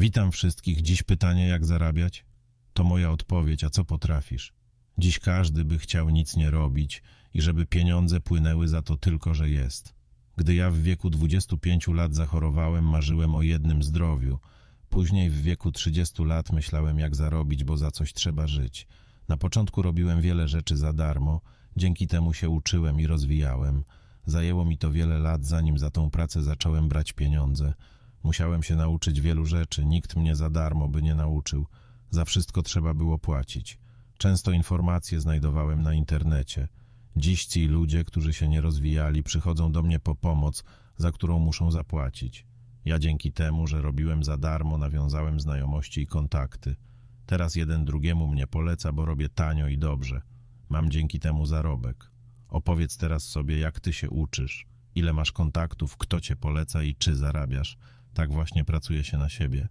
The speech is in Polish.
Witam wszystkich. Dziś pytanie, jak zarabiać? To moja odpowiedź, a co potrafisz? Dziś każdy by chciał nic nie robić i żeby pieniądze płynęły za to tylko, że jest. Gdy ja w wieku 25 lat zachorowałem, marzyłem o jednym zdrowiu. Później w wieku 30 lat myślałem, jak zarobić, bo za coś trzeba żyć. Na początku robiłem wiele rzeczy za darmo, dzięki temu się uczyłem i rozwijałem. Zajęło mi to wiele lat, zanim za tą pracę zacząłem brać pieniądze. Musiałem się nauczyć wielu rzeczy, nikt mnie za darmo by nie nauczył. Za wszystko trzeba było płacić. Często informacje znajdowałem na internecie. Dziś ci ludzie, którzy się nie rozwijali, przychodzą do mnie po pomoc, za którą muszą zapłacić. Ja dzięki temu, że robiłem za darmo, nawiązałem znajomości i kontakty. Teraz jeden drugiemu mnie poleca, bo robię tanio i dobrze. Mam dzięki temu zarobek. Opowiedz teraz sobie, jak ty się uczysz, ile masz kontaktów, kto cię poleca i czy zarabiasz. Tak właśnie pracuje się na siebie.